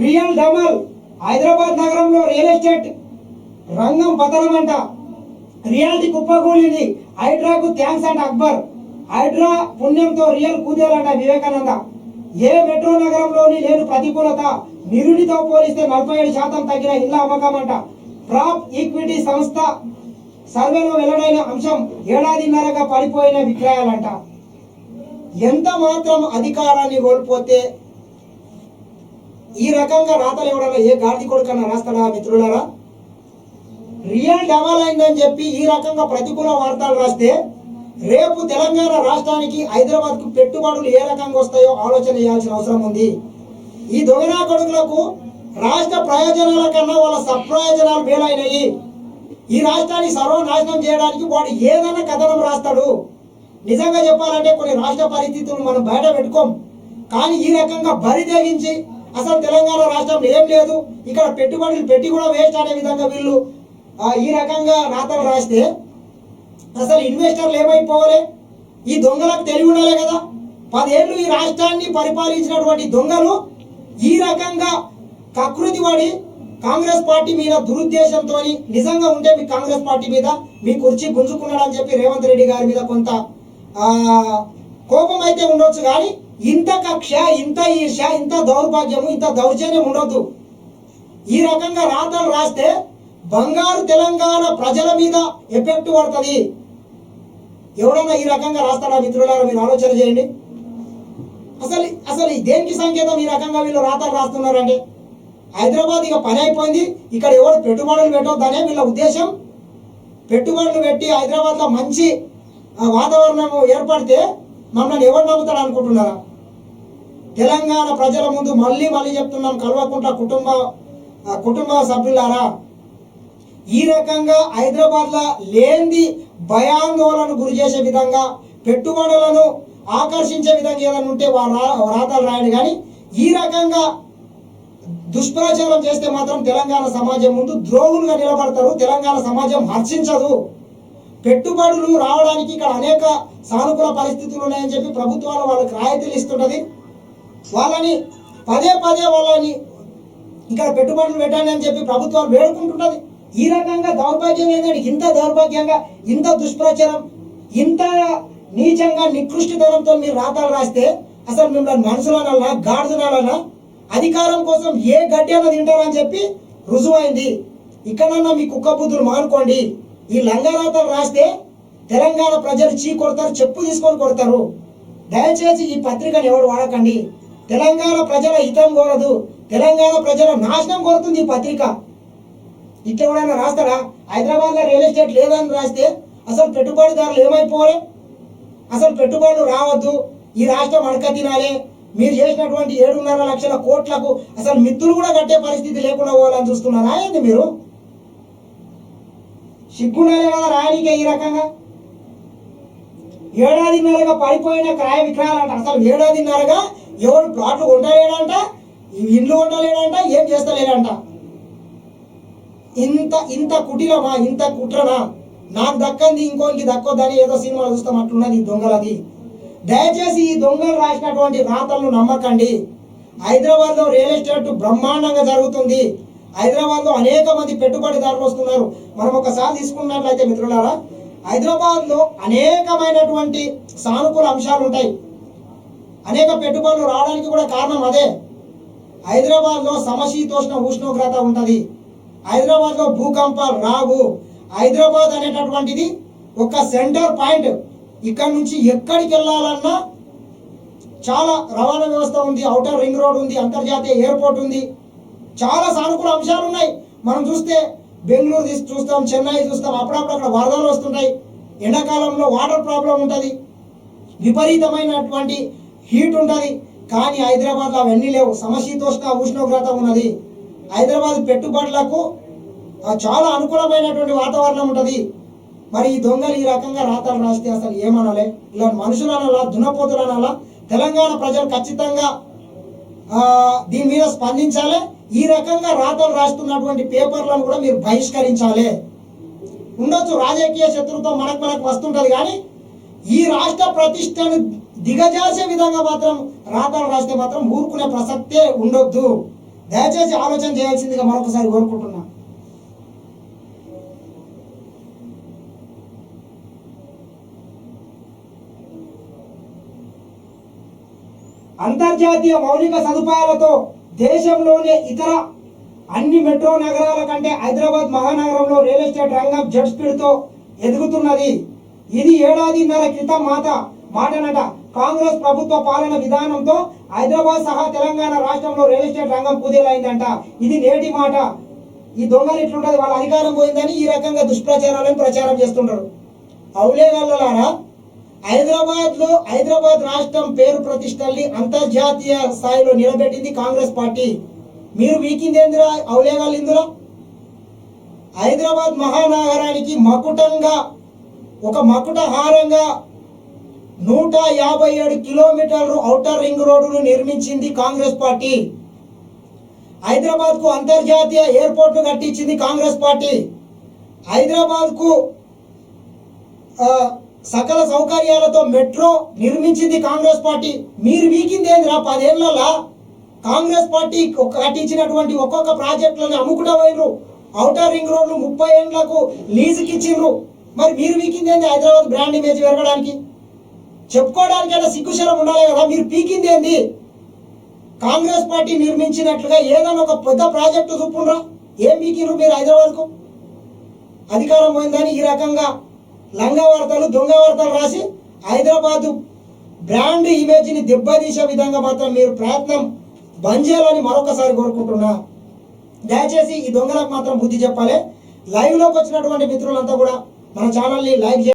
Real డమల్ Hyderabad నగరంలో real estate రంగం పతనమంట. రియాల్టీ రియాలిటీ కుప్పకూలింది. హైడ్రాకు థ్యాంక్స్ అంట అక్బర్. హైడ్రా పుణ్యంతో రియల్ కూదేలంట వివేకానంద. ఏ మెట్రో నగరంలోని లేని ప్రతికూలత నిరుడితో పోలిస్తే నలభై ఏడు శాతం తగ్గిన ఇళ్ళ అమ్మకం అంట ప్రాప్ ఈక్విటీ సంస్థ సర్వేలో వెల్లడైన అంశం ఏడాదిన్నరగా పడిపోయిన విక్రయాలంట. ఎంత మాత్రం అధికారాన్ని కోల్పోతే ఈ రకంగా రాతలు ఎవడన్నా ఏ గాడిది కొడుకన్నా రాస్తాడా మిత్రులారా? రియల్ డెవల్ అయిందని చెప్పి ఈ రకంగా ప్రతికూల వార్తలు రాస్తే రేపు తెలంగాణ రాష్ట్రానికి హైదరాబాద్కు పెట్టుబడులు ఏ రకంగా వస్తాయో ఆలోచన చేయాల్సిన అవసరం ఉంది. ఈ దొంగనా కొడుకులకు రాష్ట్ర ప్రయోజనాల కన్నా వాళ్ళ సప్రయోజనాలు మేలైనవి. ఈ రాష్ట్రాన్ని సర్వనాశనం చేయడానికి వాడు ఏదైనా కథనం రాస్తాడు. నిజంగా చెప్పాలంటే కొన్ని రాష్ట్ర పరిస్థితులు మనం బయట పెట్టుకోం. కానీ ఈ రకంగా బరి తెగించి అసలు తెలంగాణ రాష్ట్రంలో ఏం లేదు. ఇక్కడ పెట్టుబడులు పెట్టి కూడా వేస్ట్ అనే విధంగా వీళ్ళు ఈ రకంగా రాతలు రాస్తే అసలు ఇన్వెస్టర్లు ఏమైపోవాలి ఈ దొంగలకు తెలివి ఉండాలి కదా. పదేళ్ళు ఈ రాష్ట్రాన్ని పరిపాలించినటువంటి దొంగలు ఈ రకంగా కకృతి పడి కాంగ్రెస్ పార్టీ మీద దురుద్దేశంతో నిజంగా ఉంటే మీ కాంగ్రెస్ పార్టీ మీద మీ కుర్చీ గుంజుకున్నాడని చెప్పి రేవంత్ రెడ్డి గారి మీద కొంత కోపం అయితే ఉండొచ్చు కానీ ఇంత కక్ష ఇంత ఈర్ష ఇంత దౌర్భాగ్యము ఇంత దౌర్జన్యం ఉండొద్దు. ఈ రకంగా రాతలు రాస్తే బంగారు తెలంగాణ ప్రజల మీద ఎఫెక్ట్ పడుతుంది. ఎవడన్నా ఈ రకంగా రాస్తాడా మిత్రులారా మీరు ఆలోచన చేయండి. అసలు అసలు ఈ దేనికి సంకేతం ఈ రకంగా వీళ్ళు రాతలు రాస్తున్నారండి హైదరాబాద్ ఇక పని అయిపోయింది. ఇక్కడ ఎవరు పెట్టుబడులు పెట్టొద్దనే వీళ్ళ ఉద్దేశం? పెట్టుబడులు పెట్టి హైదరాబాద్లో మంచి వాతావరణం ఏర్పడితే మమ్మల్ని ఎవరు నమ్ముతాడు అనుకుంటున్నారా? తెలంగాణ ప్రజల ముందు మళ్ళీ మళ్ళీ చెప్తున్నాం కల్వకుంట్ల కుటుంబ కుటుంబ సభ్యులారా. ఈ రకంగా హైదరాబాద్లో లేని భయాందోళన గురి చేసే విధంగా పెట్టుబడులను ఆకర్షించే విధంగా ఏదైనా ఉంటే వారు రాతలు రాయడు. కానీ ఈ రకంగా దుష్ప్రచారం చేస్తే మాత్రం తెలంగాణ సమాజం ముందు ద్రోహులుగా నిలబడతారు తెలంగాణ సమాజం హర్షించదు. పెట్టుబడులు రావడానికి ఇక్కడ అనేక సానుకూల పరిస్థితులు ఉన్నాయని చెప్పి ప్రభుత్వాలు వాళ్ళకి రాయితీలు ఇస్తుంటుంది. వాళ్ళని పదే పదే వాళ్ళని ఇక్కడ పెట్టుబడులు పెట్టండి అని చెప్పి ప్రభుత్వాలు వేడుకుంటుంటది ఈ రకంగా దౌర్భాగ్యం ఏంటంటే ఇంత దౌర్భాగ్యంగా ఇంత దుష్ప్రచారం ఇంత నీచంగా నికృష్టితనంతో మీరు రాతలు రాస్తే అసలు మిమ్మల్ని మనుషులనన్నా గాడిదనాలన్నా అధికారం కోసం ఏ గడ్డి అన్న తింటారని చెప్పి రుజువైంది. ఇక్కడన్నా మీ కుక్క బుద్ధులు మానుకోండి. ఈ లంగారాతలు రాస్తే తెలంగాణ ప్రజలు చీ కొడతారు చెప్పు తీసుకొని కొడతారు. దయచేసి ఈ పత్రికను ఎవడు వాడకండి. తెలంగాణ ప్రజల హితం కోరదు. తెలంగాణ ప్రజల నాశనం కోరుతుంది ఈ పత్రిక. ఇట్లా ఎవడైనా రాస్తారా? హైదరాబాద్లో రియల్ ఎస్టేట్ లేదని రాస్తే అసలు పెట్టుబడిదారులు ఏమైపోవాలి? అసలు పెట్టుబడులు రావద్దు. ఈ రాష్ట్రం అడక తినాలి మీరు చేసినటువంటి ఏడున్నర లక్షల కోట్లకు అసలు మిత్రులు కూడా కట్టే పరిస్థితి లేకుండా పోవాలని చూస్తున్నారా ఏంది మీరు? సిగ్గుండాలే కదా రాయనికే ఈ రకంగా? ఏడాదిన్నరగా పడిపోయిన క్రయ విక్రయాలంట. అసలు ఏడాదిన్నరగా ఎవరు ప్లాట్లు కొంటలేడంట ఇండ్లు కొంటలేడంట ఏం చేస్తలేడంట. ఇంత ఇంత కుటిలమా ఇంత కుట్రనా? నాకు దక్కంది ఇంకోనికి దక్కొద్దని ఏదో సినిమా చూస్తాం అట్లున్నది ఈ దొంగలది. దయచేసి ఈ దొంగలు రాసినటువంటి రాతలను నమ్మకండి. హైదరాబాద్లో రియల్ ఎస్టేట్ బ్రహ్మాండంగా జరుగుతుంది. హైదరాబాద్లో అనేక మంది పెట్టుబడిదారులు వస్తున్నారు. మనం ఒకసారి తీసుకున్నట్లయితే మిత్రులారా హైదరాబాద్లో అనేకమైనటువంటి సానుకూల అంశాలు ఉంటాయి అనేక పెట్టుబడులు రావడానికి కూడా కారణం అదే. హైదరాబాద్లో సమశీతోష్ణ ఉష్ణోగ్రత ఉంటుంది. హైదరాబాద్లో భూకంపాలు రావు. హైదరాబాద్ అనేటటువంటిది ఒక సెంటర్ పాయింట్. ఇక్కడ నుంచి ఎక్కడికి వెళ్ళాలన్నా చాలా రవాణా వ్యవస్థ ఉంది అవుటర్ రింగ్ రోడ్ ఉంది అంతర్జాతీయ ఎయిర్పోర్ట్ ఉంది. చాలా సానుకూల అంశాలు ఉన్నాయి. మనం చూస్తే బెంగళూరు తీసి చూస్తాం చెన్నై చూస్తాం అప్పుడప్పుడు అక్కడ వరదలు వస్తుంటాయి. ఎండాకాలంలో వాటర్ ప్రాబ్లం ఉంటుంది. విపరీతమైనటువంటి హీట్ ఉంటుంది కానీ హైదరాబాద్లో అవన్నీ లేవు. సమశీతోష్ణ ఉష్ణోగ్రత ఉన్నది. హైదరాబాద్ పెట్టుబడులకు చాలా అనుకూలమైనటువంటి వాతావరణం ఉంటుంది. మరి ఈ దొంగలు ఈ రకంగా రాతలు రాస్తే అసలు ఏమనాలి? ఇలా మనుషులు అనాలా దున్నపోతులు అనాలా తెలంగాణ ప్రజలు ఖచ్చితంగా దీని మీద స్పందించాలి. ఈ రకంగా రాతలు రాస్తున్నటువంటి పేపర్లను కూడా మీరు బహిష్కరించాలి. ఉండొచ్చు రాజకీయ శత్రుతో మనకు మనకు వస్తుంటుంది కానీ ఈ రాష్ట్ర ప్రతిష్టను దిగజాసే విధంగా మాత్రం రాతలు రాస్తే మాత్రం ఊరుకునే ప్రసక్తే ఉండొద్దు. దయచేసి ఆలోచన చేయాల్సిందిగా మరొకసారి కోరుకుంటున్నా. అంతర్జాతీయ మౌలిక సదుపాయాలతో దేశంలోనే ఇతర అన్ని మెట్రో నగరాల కంటే హైదరాబాద్ మహానగరంలో రియల్ ఎస్టేట్ రంగం జడ్ స్పీడ్తో ఎదుగుతున్నది. ఇది ఏడాదిన్నర క్రితం మాట మాటనట. కాంగ్రెస్ ప్రభుత్వ పాలన విధానంతో హైదరాబాద్ సహా తెలంగాణ రాష్ట్రంలో రియల్ ఎస్టేట్ రంగం కుదేలైందంట. ఇది నేటి మాట. ఈ దొంగలు ఇట్లుంటది వాళ్ళ అధికారం పోయిందని ఈ రకంగా దుష్ప్రచారాలను ప్రచారం చేస్తుంటారు. అవులేగల్లలారా హైదరాబాద్ హైదరాబాద్లో హైదరాబాద్ రాష్ట్రం పేరు ప్రతిష్టల్ని అంతర్జాతీయ స్థాయిలో నిలబెట్టింది కాంగ్రెస్ పార్టీ. మీరు వీకిందేందిరా అవులేగాళ్ళు ఇందులో హైదరాబాద్ మహానగరానికి మకుటంగా ఒక మకుట హారంగా నూట యాభై ఏడు కిలోమీటర్లు ఔటర్ రింగ్ రోడ్డును నిర్మించింది కాంగ్రెస్ పార్టీ. హైదరాబాద్కు అంతర్జాతీయ ఎయిర్పోర్ట్ను కట్టించింది కాంగ్రెస్ పార్టీ. హైదరాబాద్కు సకల సౌకర్యాలతో మెట్రో నిర్మించింది కాంగ్రెస్ పార్టీ. మీరు వీకింది ఏందిరా పదేళ్ళలో? కాంగ్రెస్ పార్టీ కట్టించినటువంటి ఒక్కొక్క ప్రాజెక్టులను అమ్ముకుంటా పోయినరు ఔటర్ రింగ్ రోడ్లు ముప్పై ఏళ్ళకు లీజుకి ఇచ్చిండ్రు మరి మీరు వీకింది ఏంది హైదరాబాద్ బ్రాండ్ ఇమేజ్ పెరగడానికి? చెప్పుకోవడానికైనా సిగ్గుశలం ఉండాలి కదా మీరు పీకింది ఏంది? కాంగ్రెస్ పార్టీ నిర్మించినట్లుగా ఏదైనా ఒక పెద్ద ప్రాజెక్టు చూపుండ్రా? ఏం పీకిండ్రు మీరు హైదరాబాద్కు? అధికారం పోయిందని ఈ రకంగా లంగ వార్తలు దొంగ వార్తలు రాసి హైదరాబాద్ బ్రాండ్ ఇమేజ్ని దెబ్బతీసే విధంగా మాత్రం మీరు ప్రయత్నం బంద్ చేయాలని మరొకసారి కోరుకుంటున్నా. దయచేసి ఈ దొంగలకు మాత్రం బుద్ధి చెప్పాలి. లైవ్లోకి వచ్చినటువంటి మిత్రులంతా కూడా మన ఛానల్ని లైక్ చేయండి.